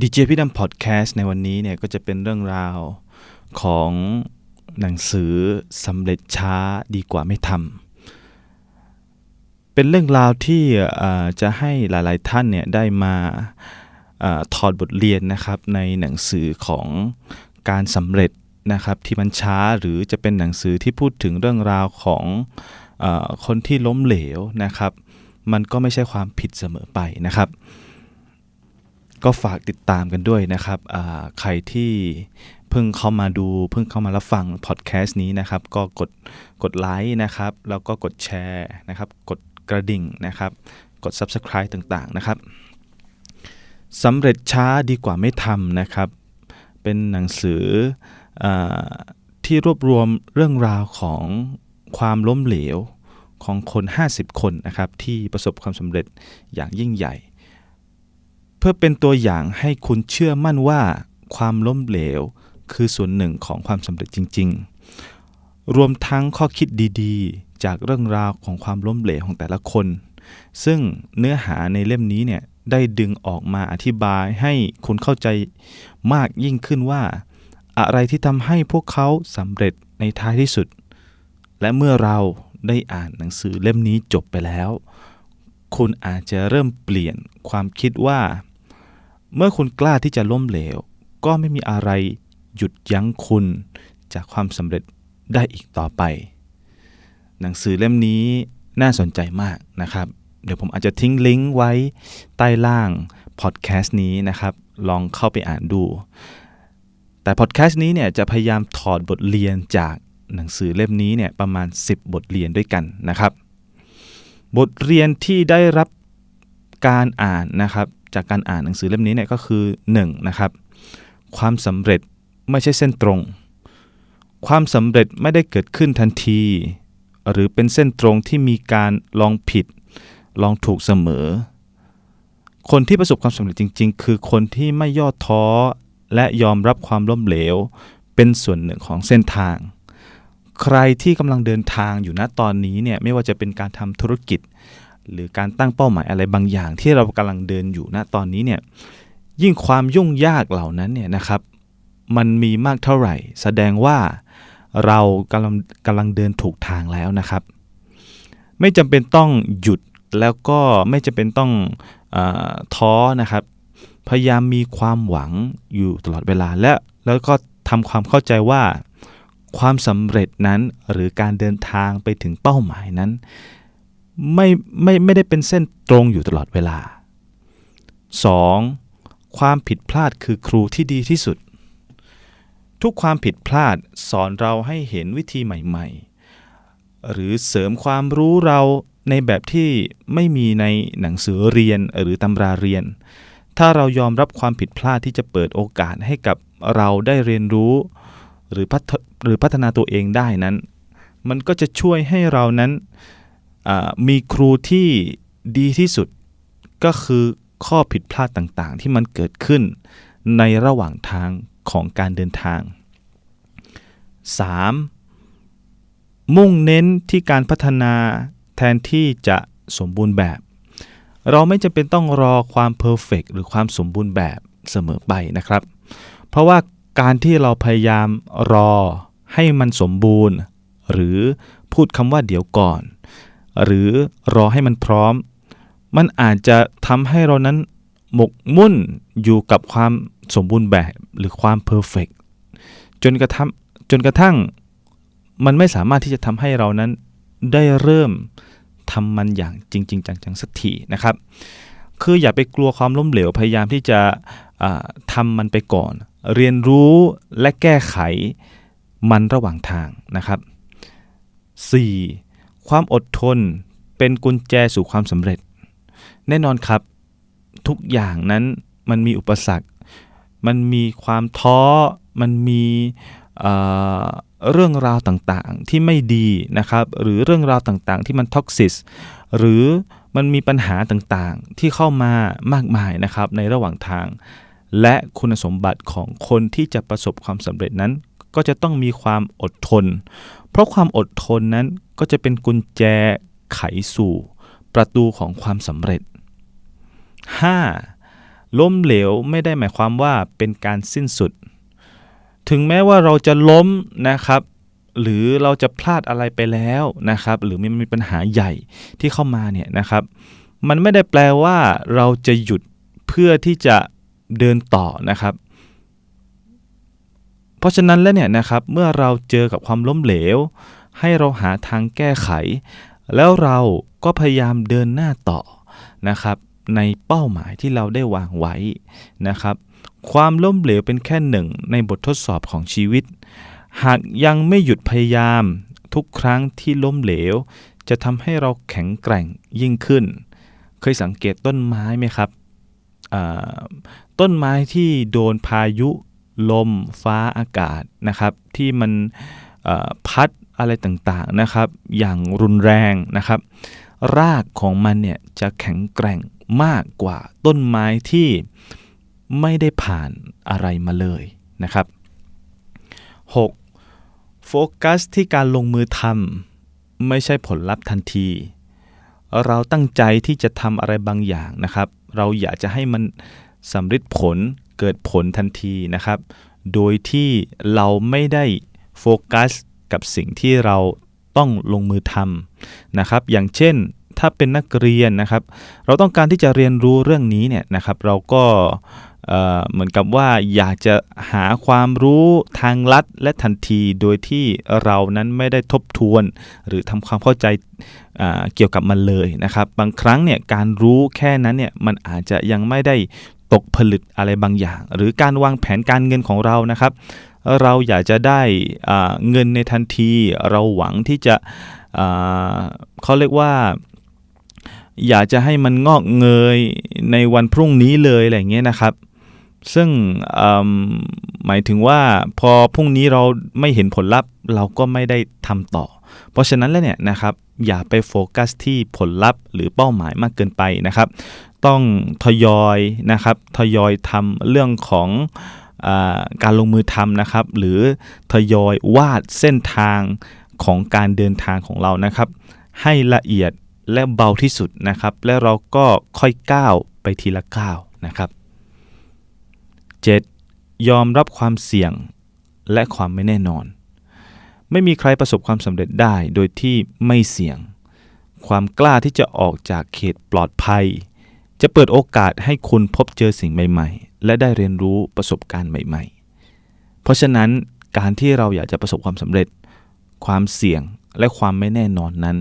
ดีเจพี่ดำพอดแคสต์ในวันนี้เนี่ยก็จะเป็นเรื่องราวของหนังสือสำเร็จช้าดีกว่าไม่ทำเป็นเรื่องราวที่จะให้หลายๆท่านเนี่ยได้มาอถอดบทเรียนนะครับในหนังสือของการสำเร็จนะครับที่มันช้าหรือจะเป็นหนังสือที่พูดถึงเรื่องราวของอคนที่ล้มเหลวนะครับ มันก็ไม่ใช่ความผิดเสมอไปนะครับ ก็ฝากติดตามกันด้วยนะครับใครที่เพิ่งเข้ามาดู เพิ่งเข้ามารับฟังพอดแคสต์นี้นะครับ ก็กดกดไลค์นะครับ แล้วก็กดแชร์นะครับ กดกระดิ่งนะครับ กด Subscribe ต่างๆนะครับสำเร็จช้าดีกว่าไม่ทำนะครับ เป็นหนังสืออที่รวบรวมเรื่องราวของความล้มเหลวของคน 50 คนนะครับ ที่ประสบความสำเร็จอย่างยิ่งใหญ่ พื่อเป็นตัวอย่างให้คุณเชื่อมั่นว่าความล้มเหลว คือส่วนหนึ่งของความสำเร็จจริง ๆ รวมทั้งข้อคิดดีๆ จากเรื่องราวของความล้มเหลวของแต่ละคน ซึ่งเนื้อหาในเล่มนี้เนี่ยได้ดึงออกมาอธิบายให้คุณเข้าใจมากยิ่งขึ้นว่า อะไรที่ทำให้พวกเขาสำเร็จในท้ายที่สุด และเมื่อเราได้อ่านหนังสือเล่มนี้จบไปแล้ว คุณอาจจะเริ่มเปลี่ยนความคิดว่า เมื่อคุณกล้าที่จะล้มเหลว ก็ไม่มีอะไรหยุดยั้งคุณจากความสำเร็จได้อีกต่อไป หนังสือเล่มนี้น่าสนใจมากนะครับ เดี๋ยวผมอาจจะทิ้งลิงก์ไว้ใต้ล่างพอดแคสต์นี้นะครับ ลองเข้าไปอ่านดู แต่พอดแคสต์นี้เนี่ยจะพยายามถอดบทเรียนจากหนังสือเล่มนี้เนี่ยประมาณ 10 บทเรียนด้วยกันนะครับ บทเรียนที่ได้รับการอ่านนะครับ จากการอ่านหนังสือเล่มนี้เนี่ยก็คือ1นะครับความสำเร็จไม่ใช่เส้นตรง ความสำเร็จไม่ได้เกิดขึ้นทันที หรือเป็นเส้นตรงที่มีการลองผิด ลองถูกเสมอ คนที่ประสบความสำเร็จจริง ๆ คือคนที่ไม่ย่อท้อและยอมรับความล้มเหลว เป็นส่วนหนึ่งของเส้นทาง ใครที่กำลังเดินทางอยู่ณตอนนี้เนี่ยไม่ว่าจะเป็นการทำธุรกิจ หรือการตั้งเป้าหมายอะไรบางอย่างที่เรากำลังเดินอยู่ณตอนนี้เนี่ยยิ่งความยุ่งยากเหล่านั้นเนี่ยนะครับ มันมีมากเท่าไหร่ แสดงว่าเรากำลังกำลังเดินถูกทางแล้วนะครับ ไม่จำเป็นต้องหยุดแล้วก็ไม่จำเป็นต้องอท้อนะครับ พยายามมีความหวังอยู่ตลอดเวลาและแล้วก็ทำความเข้าใจว่าความสำเร็จนั้นหรือการเดินทางไปถึงเป้าหมายนั้น ไม่ไม่ไม่ได้เป็นเส้นตรงอยู่ตลอดเวลา 2. ความผิดพลาดคือครูที่ดีที่สุด ทุกความผิดพลาดสอนเราให้เห็นวิธีใหม่ๆ หรือเสริมความรู้เราในแบบที่ไม่มีในหนังสือเรียนหรือตำราเรียน ถ้าเรายอมรับความผิดพลาดที่จะเปิดโอกาสให้กับเราได้เรียนรู้ หรือพัฒหรือพัฒนาตัวเองได้นั้น มันก็จะช่วยให้เรานั้น มีครูที่ดีที่สุดก็คือข้อผิดพลาดต่างๆ ที่มันเกิดขึ้นในระหว่างทางของการเดินทาง 3. มุ่งเน้นที่การพัฒนาแทนที่จะสมบูรณ์แบบ เราไม่จำเป็นต้องรอความเพอร์เฟกหรือความสมบูรณ์แบบเสมอไปนะครับ เพราะว่าการที่เราพยายามรอให้มันสมบูรณ์ หรือพูดคำว่าเดี๋ยวก่อน หรือรอให้มันพร้อม มันอาจจะทำให้เรานั้นหมกมุ่นอยู่กับความสมบูรณ์แบบหรือความเพอร์เฟกจนกระทั่งจนกระทั่ง มันไม่สามารถที่จะทำให้เรานั้นได้เริ่มทำมันอย่างจริงๆจังๆสักทีนะครับ คืออย่าไปกลัวความล้มเหลวพยายามที่จะทำมันไปก่อน เรียนรู้และแก้ไขมันระหว่างทางนะครับ 4. ความอดทนเป็นกุญแจสู่ความสำเร็จ แน่นอนครับ ทุกอย่างนั้นมันมีอุปสรรค มันมีความท้อ มันมีเเรื่องราวต่างๆที่ไม่ดีนะครับ หรือเรื่องราวต่างๆ ที่มันท็อกซิสหรือมันมีปัญหาต่างๆที่เข้ามามากมายนะครับในระหว่างทาง และคุณสมบัติของคนที่จะประสบความสำเร็จนั้น ก็จะต้องมีความอดทน เพราะความอดทนนั้น ก็จะเป็นกุญแจไขสู่ ประตูของความสำเร็จ 5. ล้มเหลวไม่ได้หมายความว่าเป็นการสิ้นสุด ถึงแม้ว่าเราจะล้มนะครับ หรือเราจะพลาดอะไรไปแล้วนะครับ หรือมันมีปัญหาใหญ่ที่เข้ามาเนี่ยนะครับ มันไม่ได้แปลว่าเราจะหยุดเพื่อที่จะเดินต่อนะครับ เพราะฉะนั้นแล้วเนี่ยนะครับ เมื่อเราเจอกับความล้มเหลว ให้เราหาทางแก้ไข แล้วเราก็พยายามเดินหน้าต่อนะครับ ในเป้าหมายที่เราได้วางไว้นะครับ ความล้มเหลวเป็นแค่หนึ่งในบททดสอบของชีวิต หากยังไม่หยุดพยายาม ทุกครั้งที่ล้มเหลว จะทำให้เราแข็งแกร่งยิ่งขึ้น เคยสังเกตต้นไม้ไหมครับต้นไม้ที่โดนพายุลมฟ้าอากาศนะครับ ที่มันพัด อะไรต่างๆนะครับ อย่างรุนแรงนะครับ รากของมันเนี่ยจะแข็งแกร่งมากกว่าต้นไม้ที่ไม่ได้ผ่านอะไรมาเลยนะครับ 6. โฟกัสที่การลงมือทำไม่ใช่ผลลัพธ์ทันที เราตั้งใจที่จะทำอะไรบางอย่างนะครับ เราอยากจะให้มันสำเร็จผลเกิดผลทันทีนะครับ โดยที่เราไม่ได้โฟกัส กับสิ่งที่เราต้องลงมือทำนะครับ อย่างเช่นถ้าเป็นนักเรียนนะครับ เราต้องการที่จะเรียนรู้เรื่องนี้เนี่ยนะครับ เราก็เหมือนกับว่าอยากจะหาความรู้ทางลัดและทันทีโดยที่เรานั้นไม่ได้ทบทวน หรือทำความเข้าใจเกี่ยวกับมันเลยนะครับ บางครั้งเนี่ยการรู้แค่นั้นเนี่ยมันอาจจะยังไม่ได้ตกผลึกอะไรบางอย่าง หรือการวางแผนการเงินของเรานะครับ เราอยากจะได้เงินในทันที เราหวังที่จะเขาเรียกว่าอยากจะให้มันงอกเงยในวันพรุ่งนี้เลยอะไรเงี้ยนะครับ ซึ่งหมายถึงว่าพอพรุ่งนี้เราไม่เห็นผลลัพธ์ เราก็ไม่ได้ทำต่อ เพราะฉะนั้นแล้วเนี่ยนะครับอย่าไปโฟกัสที่ผลลัพธ์ หรือเป้าหมายมากเกินไปนะครับ ต้องทยอยนะครับทยอยทำเรื่องของ การลงมือทำนะครับ หรือทยอยวาดเส้นทางของการเดินทางของเรานะครับ ให้ละเอียดและเบาที่สุดนะครับ และเราก็ค่อยก้าวไปทีละก้าวนะครับ 7. ยอมรับความเสี่ยงและความไม่แน่นอน ไม่มีใครประสบความสำเร็จได้โดยที่ไม่เสี่ยง ความกล้าที่จะออกจากเขตปลอดภัย จะเปิดโอกาสให้คุณพบเจอสิ่งใหม่ๆ และได้เรียนรู้ประสบการณ์ใหม่ ๆ เพราะฉะนั้นการที่เราอยากจะประสบความสำเร็จ ความเสี่ยงและความไม่แน่นอนนั้น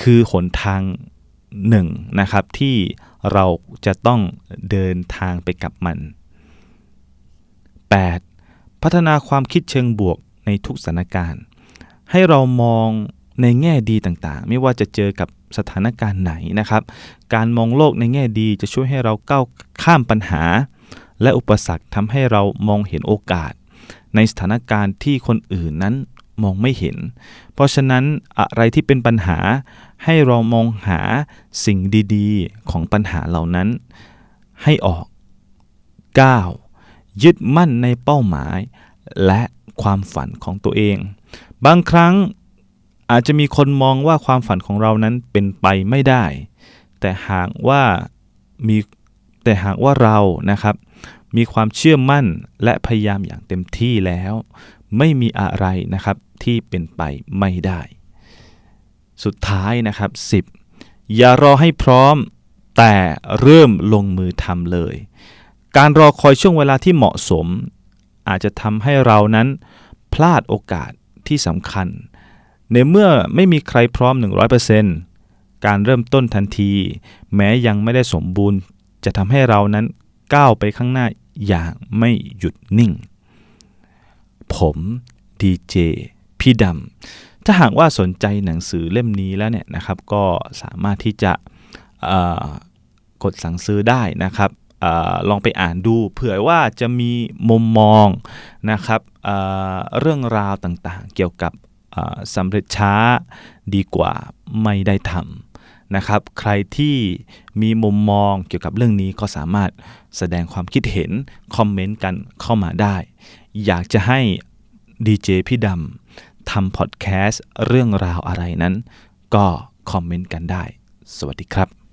คือหนทางหนึ่งนะครับที่เราจะต้องเดินทางไปกับมัน 8. พัฒนาความคิดเชิงบวกในทุกสถานการณ์ ให้เรามองในแง่ดีต่างๆ ไม่ว่าจะเจอกับสถานการณ์ไหนนะครับ การมองโลกในแง่ดีจะช่วยให้เราก้าวข้ามปัญหา และอุปสรรคทำให้เรามองเห็นโอกาส ในสถานการณ์ที่คนอื่นนั้นมองไม่เห็น เพราะฉะนั้นอะไรที่เป็นปัญหาให้เรามองหาสิ่งดีๆ ของปัญหาเหล่านั้น ให้ออก 9. ยึดมั่นในเป้าหมาย และความฝันของตัวเอง บางครั้งอาจจะมีคนมองว่าความฝันของเรานั้นเป็นไปไม่ได้ แต่หากว่ามีแต่หากว่าเรานะครับ มีความเชื่อมั่นและพยายามอย่างเต็มที่แล้ว ไม่มีอะไรนะครับที่เป็นไปไม่ได้ สุดท้ายนะครับ 10. อย่ารอให้พร้อมแต่เริ่มลงมือทำเลย การรอคอยช่วงเวลาที่เหมาะสม อาจจะทำให้เรานั้นพลาดโอกาสที่สำคัญ ในเมื่อไม่มีใครพร้อม 100%การเริ่มต้นทันที แม้ยังไม่ได้สมบูรณ์ จะทำให้เรานั้น ก้าวไปข้างหน้าอย่างไม่หยุดนิ่ง ผมดีเจพี่ดำถ้าหากว่าสนใจหนังสือเล่มนี้แล้วเนี่ยนะครับ ก็สามารถที่จะกดสั่งซื้อได้นะครับออลองไปอ่านดูเผื่อว่าจะมีมุมมองนะครับเเรื่องราวต่างๆ เกี่ยวกับสำเร็จช้าดีกว่าไม่ได้ทำ นะครับ ใครที่มีมุมมองเกี่ยวกับเรื่องนี้ก็สามารถแสดงความคิดเห็น คอมเมนต์กันเข้ามาได้ อยากจะให้ดีเจพี่ดำทำพอดแคสต์เรื่องราวอะไรนั้น ก็คอมเมนต์กันได้ สวัสดีครับ